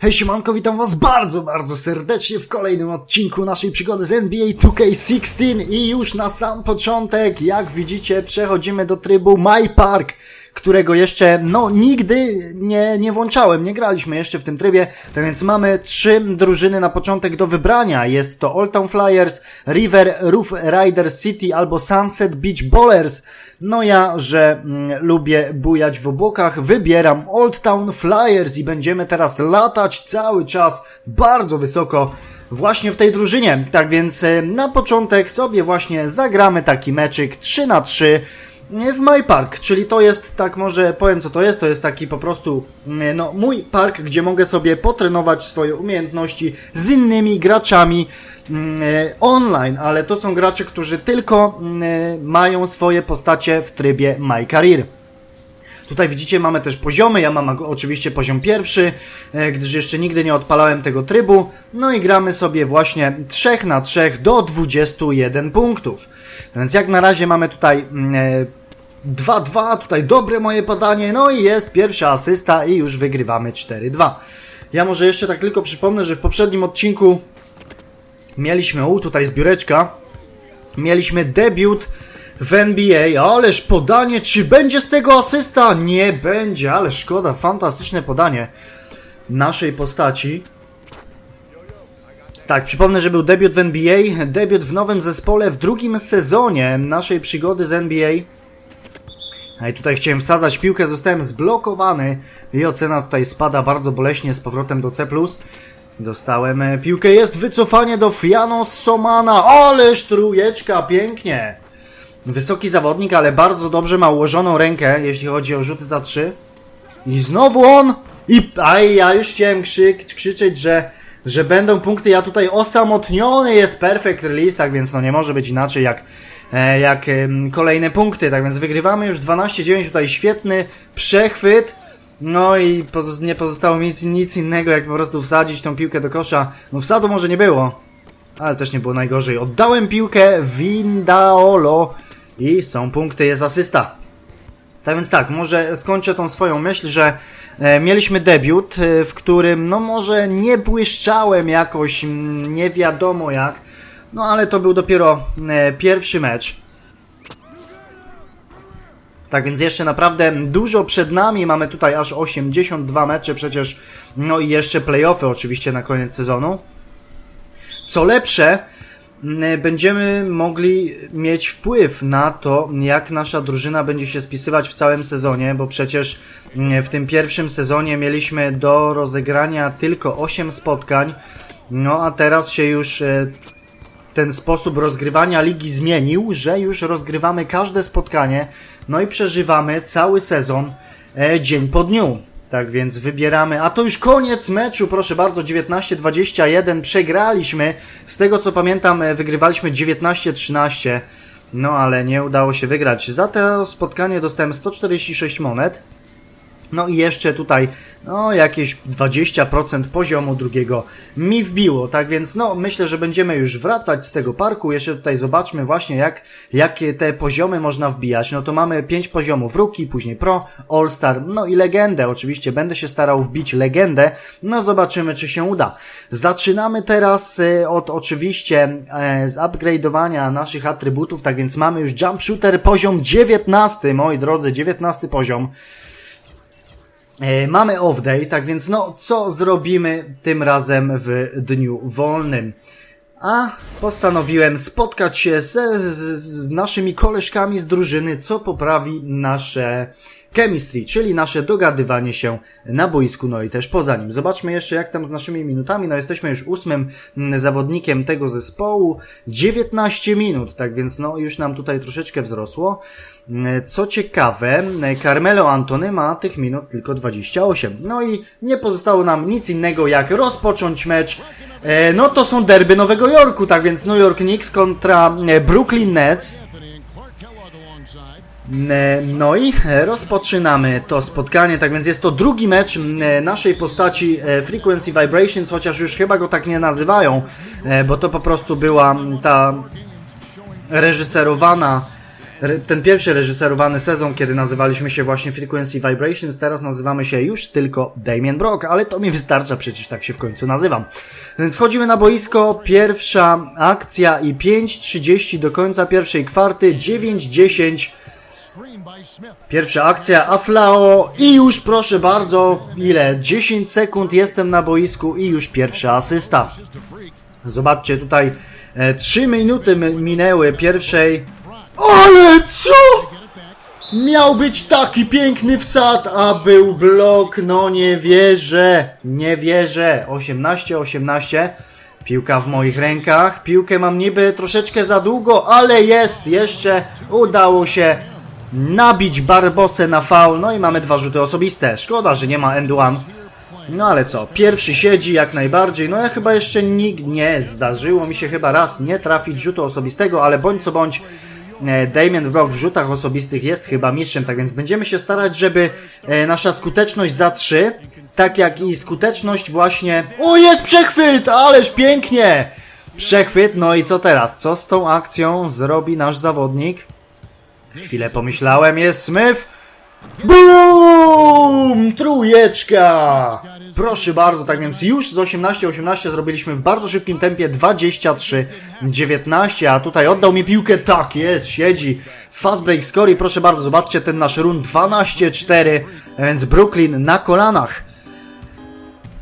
Hej siemanko, witam was bardzo, bardzo serdecznie w kolejnym odcinku naszej przygody z NBA 2K16 i już na sam początek, jak widzicie, przechodzimy do trybu My Park, którego jeszcze, no, nigdy nie, nie włączałem, nie graliśmy jeszcze w tym trybie, tak więc mamy trzy drużyny na początek do wybrania. Jest to Old Town Flyers, River Roof Riders City albo Sunset Beach Bowlers. No ja, że mm, lubię bujać w obłokach, wybieram Old Town Flyers i będziemy teraz latać cały czas bardzo wysoko właśnie w tej drużynie. Tak więc e, na początek sobie właśnie zagramy taki meczyk 3 na 3 w My Park, czyli to jest, tak może powiem co to jest, to jest taki po prostu mm, no, mój park, gdzie mogę sobie potrenować swoje umiejętności z innymi graczami mm, e, online, ale to są gracze, którzy tylko mm, e, mają swoje postacie w trybie My Career. Tutaj widzicie, mamy też poziomy. Ja mam oczywiście poziom pierwszy, e, gdyż jeszcze nigdy nie odpalałem tego trybu. No i gramy sobie właśnie 3 na 3 do 21 punktów. Więc jak na razie mamy tutaj mm, e, 2-2, tutaj dobre moje podanie, no i jest pierwsza asysta i już wygrywamy 4-2. Ja może jeszcze tak tylko przypomnę, że w poprzednim odcinku mieliśmy, u tutaj zbióreczka, mieliśmy debiut w NBA, ależ podanie, czy będzie z tego asysta? Nie będzie, ale szkoda, fantastyczne podanie naszej postaci. Tak, przypomnę, że był debiut w NBA, debiut w nowym zespole w drugim sezonie naszej przygody z NBA. A i tutaj chciałem wsadzać piłkę, zostałem zblokowany i ocena tutaj spada bardzo boleśnie z powrotem do C+. Dostałem e, piłkę, jest wycofanie do Fiano Somana, ależ trójeczka, pięknie. Wysoki zawodnik, ale bardzo dobrze ma ułożoną rękę, jeśli chodzi o rzuty za trzy. I znowu on! I aj, ja już chciałem krzyk, krzyczeć, że, że będą punkty. Ja tutaj osamotniony jest perfect release, tak więc no nie może być inaczej jak, e, jak kolejne punkty. Tak więc wygrywamy już 12-9, tutaj świetny przechwyt. No i nie pozostało mi nic, nic innego, jak po prostu wsadzić tą piłkę do kosza. No wsadu może nie było, ale też nie było najgorzej. Oddałem piłkę Windaolo i są punkty, jest asysta. Tak więc tak, może skończę tą swoją myśl, że e, mieliśmy debiut, e, w którym no może nie błyszczałem jakoś, nie wiadomo jak, no ale to był dopiero e, pierwszy mecz. Tak więc jeszcze naprawdę dużo przed nami, mamy tutaj aż 82 mecze przecież, no i jeszcze playoffy oczywiście na koniec sezonu. Co lepsze, będziemy mogli mieć wpływ na to, jak nasza drużyna będzie się spisywać w całym sezonie, bo przecież w tym pierwszym sezonie mieliśmy do rozegrania tylko 8 spotkań, no a teraz się już e, ten sposób rozgrywania ligi zmienił, że już rozgrywamy każde spotkanie, no i przeżywamy cały sezon e, dzień po dniu. Tak więc wybieramy, a to już koniec meczu, proszę bardzo, 19-21, przegraliśmy. Z tego co pamiętam, e, wygrywaliśmy 19-13, no ale nie udało się wygrać. Za to spotkanie dostałem 146 monet. No i jeszcze tutaj, no jakieś 20% poziomu drugiego mi wbiło, tak więc no myślę, że będziemy już wracać z tego parku. Jeszcze tutaj zobaczmy właśnie jak, jakie te poziomy można wbijać. No to mamy 5 poziomów Rookie, później Pro, All Star, no i Legendę. Oczywiście będę się starał wbić Legendę, no zobaczymy czy się uda. Zaczynamy teraz y, od oczywiście e, z upgrade'owania naszych atrybutów, tak więc mamy już Jump Shooter poziom 19, moi drodzy, 19 poziom. E, Mamy off day, tak więc no, co zrobimy tym razem w dniu wolnym? A postanowiłem spotkać się z, z, z naszymi koleżkami z drużyny, co poprawi nasze chemistry, czyli nasze dogadywanie się na boisku, no i też poza nim. Zobaczmy jeszcze jak tam z naszymi minutami. No jesteśmy już ósmym mm, zawodnikiem tego zespołu. 19 minut, tak więc no już nam tutaj troszeczkę wzrosło. Mm, Co ciekawe, Carmelo Antony ma tych minut tylko 28. No i nie pozostało nam nic innego jak rozpocząć mecz. E, No to są derby Nowego Jorku, tak więc New York Knicks kontra e, Brooklyn Nets. No i e, rozpoczynamy to spotkanie, tak więc jest to drugi mecz e, naszej postaci e, Frequency Vibrations, chociaż już chyba go tak nie nazywają, bo to po prostu była ta reżyserowana re- ten pierwszy reżyserowany sezon, kiedy nazywaliśmy się właśnie Frequency Vibrations, teraz nazywamy się już tylko Damien Brock, ale to mi wystarcza, przecież tak się w końcu nazywam. Więc wchodzimy na boisko, pierwsza akcja i 5.30 do końca pierwszej kwarty, 9.10 Pierwsza akcja, Aflao i już proszę bardzo, ile? 10 sekund jestem na boisku i już pierwsza asysta. Zobaczcie tutaj, e, 3 minuty m- minęły pierwszej. Ale co? Miał być taki piękny wsad, a był blok, no nie wierzę, nie wierzę. 18-18, piłka w moich rękach, piłkę mam niby troszeczkę za długo, ale jest, jeszcze udało się nabić Barbosę na faul, no i mamy dwa rzuty osobiste. Szkoda, że nie ma end one. No ale co, pierwszy siedzi jak najbardziej. No ja chyba jeszcze nikt nie zdarzyło mi się chyba raz nie trafić rzutu osobistego, ale bądź co bądź e, Damien Brock w rzutach osobistych jest chyba mistrzem, tak więc będziemy się starać, żeby e, nasza skuteczność za 3, tak jak i skuteczność właśnie... O, jest przechwyt! Ależ pięknie! Przechwyt, no i co teraz? Co z tą akcją zrobi nasz zawodnik? Chwilę pomyślałem, jest Smith. BUM! Trójeczka! Proszę bardzo, tak więc już z 18-18 zrobiliśmy w bardzo szybkim tempie 23-19, a tutaj oddał mi piłkę, tak jest, siedzi. Fast break score i proszę bardzo, zobaczcie ten nasz run 12-4, więc Brooklyn na kolanach.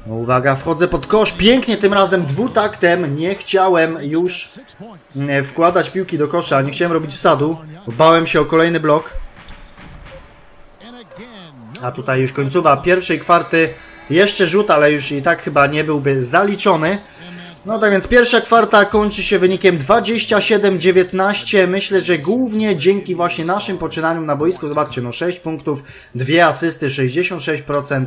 No Uwaga, wchodzę pod kosz, pięknie tym razem dwutaktem, nie chciałem już e, wkładać piłki do kosza, nie chciałem robić wsadu, bałem się o kolejny blok. A tutaj już końcowa pierwszej kwarty, jeszcze rzut, ale już i tak chyba nie byłby zaliczony. No tak więc pierwsza kwarta kończy się wynikiem 27-19. Myślę, że głównie dzięki właśnie naszym poczynaniom na boisku. Zobaczcie, no 6 punktów, 2 asysty, 66%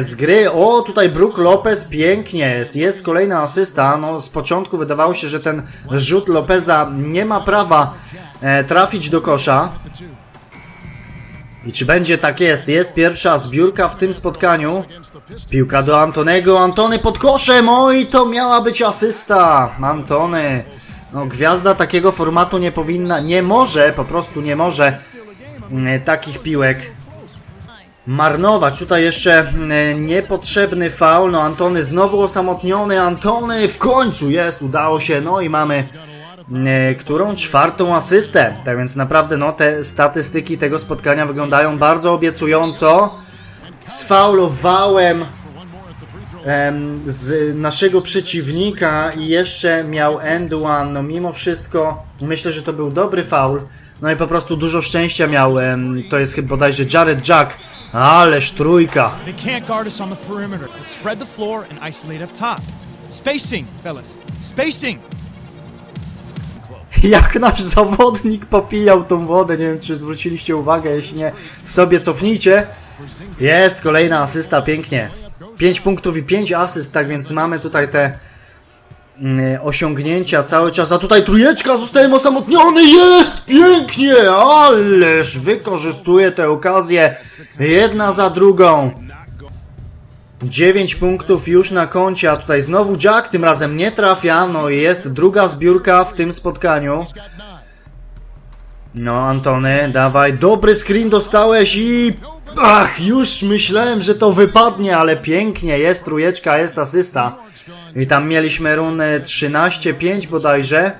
z gry. O, tutaj Brook Lopez pięknie jest. Jest kolejna asysta. No z początku wydawało się, że ten rzut Lopeza nie ma prawa e, trafić do kosza. I czy będzie tak jest? Jest pierwsza zbiórka w tym spotkaniu. Piłka do Antonego. Antony pod koszem. Oj, to miała być asysta. Antony. No, gwiazda takiego formatu nie powinna, nie może, po prostu nie może mm, takich piłek marnować. Tutaj jeszcze mm, niepotrzebny faul. No, Antony znowu osamotniony. Antony w końcu jest, udało się. No i mamy którą czwartą asystę. Tak więc naprawdę no, te statystyki tego spotkania wyglądają bardzo obiecująco. Sfaulowałem em, z naszego przeciwnika i jeszcze miał end one. No mimo wszystko myślę, że to był dobry faul. No i po prostu dużo szczęścia miał. em, to jest chyba bodajże Jared Jack. Ależ trójka. Spacing, fellas. Spacing. Jak nasz zawodnik popijał tą wodę. Nie wiem, czy zwróciliście uwagę. Jeśli nie, w sobie cofnijcie. Jest kolejna asysta, pięknie. 5 punktów i 5 asyst, tak więc mamy tutaj te mm, osiągnięcia cały czas. A tutaj trójeczka, zostałem osamotniony. Jest pięknie, ależ wykorzystuję tę okazję. Jedna za drugą. 9 punktów już na koncie, a tutaj znowu Jack, tym razem nie trafia, no i jest druga zbiórka w tym spotkaniu. No Antony, dawaj, dobry screen dostałeś i... Ach, już myślałem, że to wypadnie, ale pięknie, jest trójeczka, jest asysta. I tam mieliśmy runę 13-5 bodajże.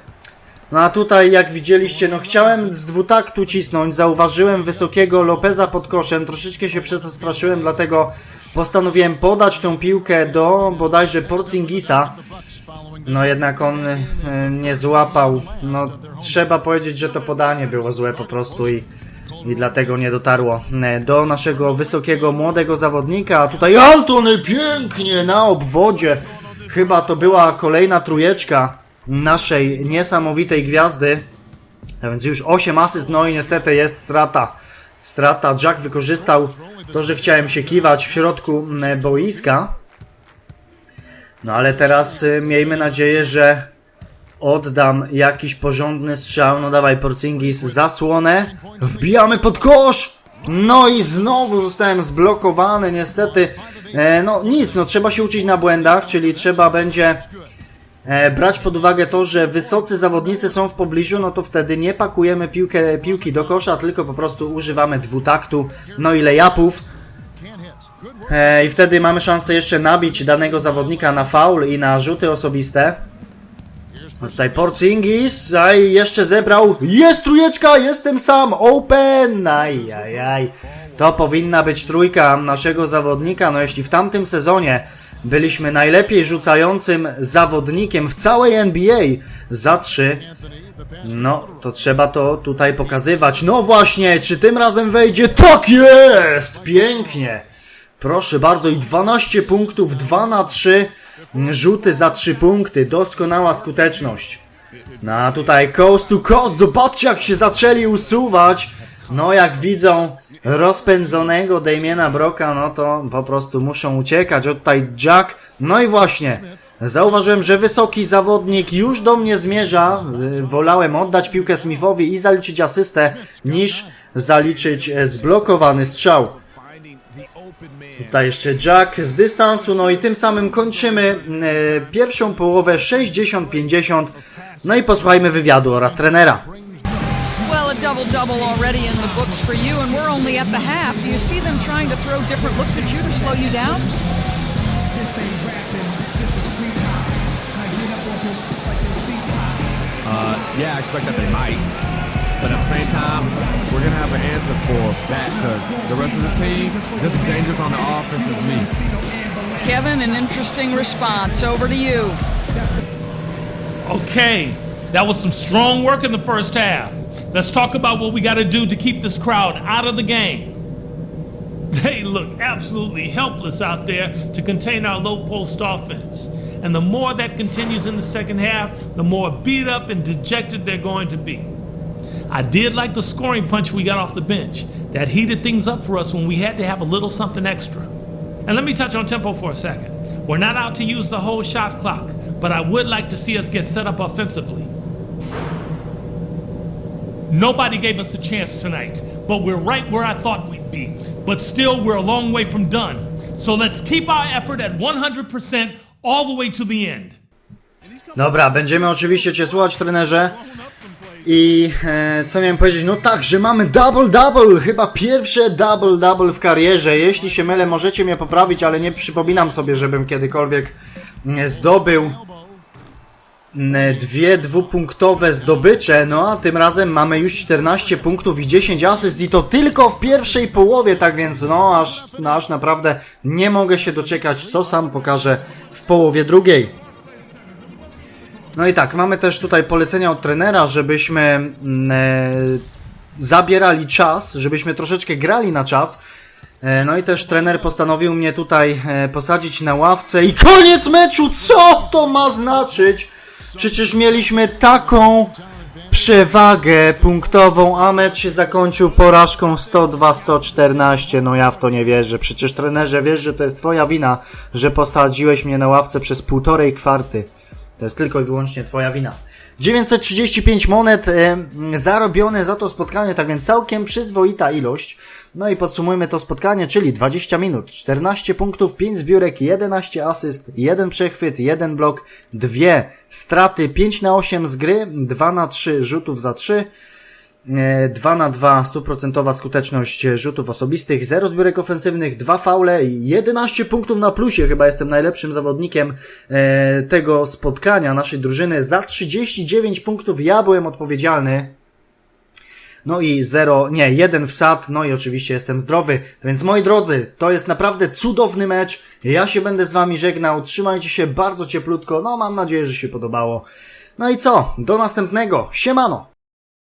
No a tutaj, jak widzieliście, no chciałem z dwutaktu cisnąć, zauważyłem wysokiego Lopeza pod koszem, troszeczkę się przestraszyłem, dlatego postanowiłem podać tą piłkę do bodajże Porzingisa. No jednak on e, nie złapał. No trzeba powiedzieć, że to podanie było złe po prostu i, i dlatego nie dotarło e, do naszego wysokiego młodego zawodnika. A tutaj Altony pięknie na obwodzie. Chyba to była kolejna trójeczka naszej niesamowitej gwiazdy. A więc już 8 asyst, no i niestety jest strata. Strata. Jack wykorzystał to, że chciałem się kiwać w środku mm, boiska. No ale teraz y, miejmy nadzieję, że oddam jakiś porządny strzał. No dawaj, Porcingis, zasłonę. Wbijamy pod kosz! No i znowu zostałem zblokowany, niestety. E, no nic, no trzeba się uczyć na błędach, czyli trzeba będzie brać pod uwagę to, że wysocy zawodnicy są w pobliżu, no to wtedy nie pakujemy piłkę, piłki do kosza, tylko po prostu używamy dwutaktu, no i layupów. E, I wtedy mamy szansę jeszcze nabić danego zawodnika na faul i na rzuty osobiste. No tutaj Porzingis, aj, jeszcze zebrał, jest trójeczka, jestem sam, open, aj, aj, aj. To powinna być trójka naszego zawodnika, no jeśli w tamtym sezonie byliśmy najlepiej rzucającym zawodnikiem w całej NBA za trzy, no to trzeba to tutaj pokazywać. No właśnie, czy tym razem wejdzie? Tak jest! Pięknie! Proszę bardzo, i 12 punktów, 2 na 3 rzuty za 3 punkty, doskonała skuteczność. No a tutaj coast to coast, zobaczcie jak się zaczęli usuwać. No jak widzą rozpędzonego Damiena Broka, no to po prostu muszą uciekać. O tutaj Jack, no i właśnie, zauważyłem, że wysoki zawodnik już do mnie zmierza. Wolałem oddać piłkę Smithowi i zaliczyć asystę, niż zaliczyć zblokowany strzał. Tutaj jeszcze Jack z dystansu, no i tym samym kończymy e, pierwszą połowę 60-50. No i posłuchajmy wywiadu oraz trenera. Well, a double double already in the books for you, and we're only at the half. Do you see them trying to throw different looks at you to slow you down? This ain't rapping, this is street hop. Get up off like your. Uh, yeah, I expect that they might. But at the same time, we're going to have an answer for that because the rest of this team just as dangerous on the offense as me. Kevin, an interesting response. Over to you. Okay, that was some strong work in the first half. Let's talk about what we got to do to keep this crowd out of the game. They look absolutely helpless out there to contain our low post offense. And the more that continues in the second half, the more beat up and dejected they're going to be. I did like the scoring punch we got off the bench. That heated things up for us when we had to have a little something extra. And let me touch on tempo for a second. We're not out to use the whole shot clock, but I would like to see us get set up offensively. Nobody gave us a chance tonight, but we're right where I thought we'd be. But still, we're a long way from done. So let's keep our effort at 100% all the way to the end. Dobra, będziemy oczywiście Cię słuchać, trenerze. I e, co miałem powiedzieć? No tak, że mamy double-double, chyba pierwsze double-double w karierze. Jeśli się mylę, możecie mnie poprawić, ale nie przypominam sobie, żebym kiedykolwiek mm, zdobył dwie dwupunktowe zdobycze, no a tym razem mamy już 14 punktów i 10 asyst i to tylko w pierwszej połowie, tak więc no aż, no, aż naprawdę nie mogę się doczekać, co sam pokażę w połowie drugiej. No i tak, mamy też tutaj polecenia od trenera, żebyśmy mm, e, zabierali czas, żebyśmy troszeczkę grali na czas. E, no i też trener postanowił mnie tutaj e, posadzić na ławce i koniec meczu! Co to ma znaczyć? Przecież mieliśmy taką przewagę punktową, a mecz się zakończył porażką 102-114. No ja w to nie wierzę. Przecież trenerze, wiesz, że to jest twoja wina, że posadziłeś mnie na ławce przez półtorej kwarty. To jest tylko i wyłącznie Twoja wina. 935 monet e, zarobione za to spotkanie, tak więc całkiem przyzwoita ilość. No i podsumujmy to spotkanie, czyli 20 minut, 14 punktów, 5 zbiórek, 11 asyst, 1 przechwyt, 1 blok, 2 straty, 5 na 8 z gry, 2 na 3 rzutów za 3. 2 na 2 stuprocentowa skuteczność rzutów osobistych, 0 zbiórek ofensywnych, 2 faule, 11 punktów na plusie, chyba jestem najlepszym zawodnikiem e, tego spotkania naszej drużyny. Za 39 punktów ja byłem odpowiedzialny. No i 0, nie, jeden wsad, no i oczywiście jestem zdrowy. Więc moi drodzy, to jest naprawdę cudowny mecz. Ja się będę z wami żegnał. Trzymajcie się bardzo cieplutko. No mam nadzieję, że się podobało. No i co? Do następnego. Siemano!